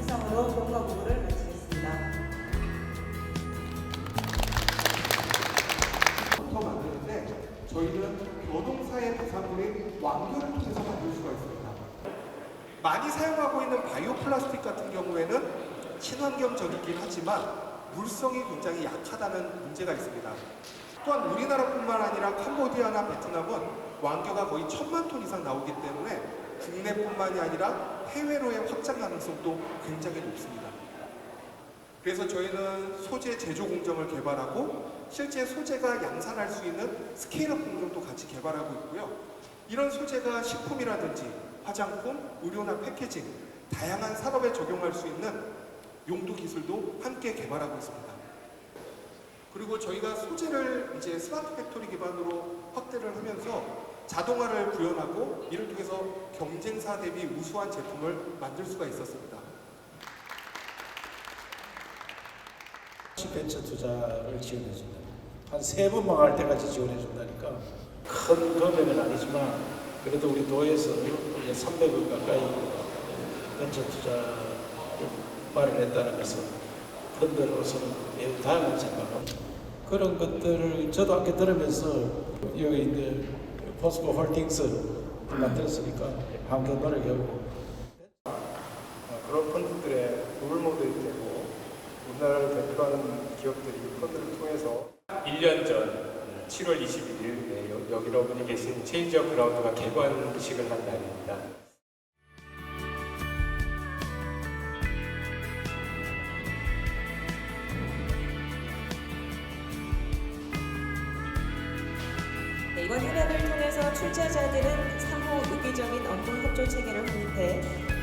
이상으로 본과 보고를 마치겠습니다. 부터 만드는데 저희는 교동사의 부산물인 왕교를 통해서 만들 수가 있습니다. 많이 사용하고 있는 바이오 플라스틱 같은 경우에는 친환경적이긴 하지만 물성이 굉장히 약하다는 문제가 있습니다. 또한 우리나라뿐만 아니라 캄보디아나 베트남은 왕교가 거의 천만 톤 이상 나오기 때문에 국내뿐만이 아니라 해외로의 확장 가능성도 굉장히 높습니다. 그래서 저희는 소재 제조 공정을 개발하고 실제 소재가 양산할 수 있는 스케일업 공정도 같이 개발하고 있고요. 이런 소재가 식품이라든지 화장품, 의료나 패키징, 다양한 산업에 적용할 수 있는 용도 기술도 함께 개발하고 있습니다. 그리고 저희가 소재를 이제 스마트 팩토리 기반으로 확대를 하면서 자동화를 구현하고 이를 통해서 경쟁사 대비 우수한 제품을 만들 수가 있었습니다. 벤처 투자를 지원해준다. 한 세 번 망할 때까지 지원해준다니까 큰 금액은 아니지만 그래도 우리 도에서 300억 가까이 벤처 투자를 마련했다는 것은 펀드로서는 매우 다양한 생각합니다. 그런 것들을 저도 함께 들으면서 여기 이제 포스코 홀딩스 만들었으니까 함께 노력하고 어, 그런 펀드들의 롤모델이 되고 우리나라를 대표하는 기업들이 이 펀드를 통해서 1년 전 7월 21일 네, 여- 여기 여러분이 계신 체인지어 그라운드가 개관식을 한 날입니다. 이번 협약을 통해서 출자자들은 상호 유기적인 업무 협조 체계를 도입해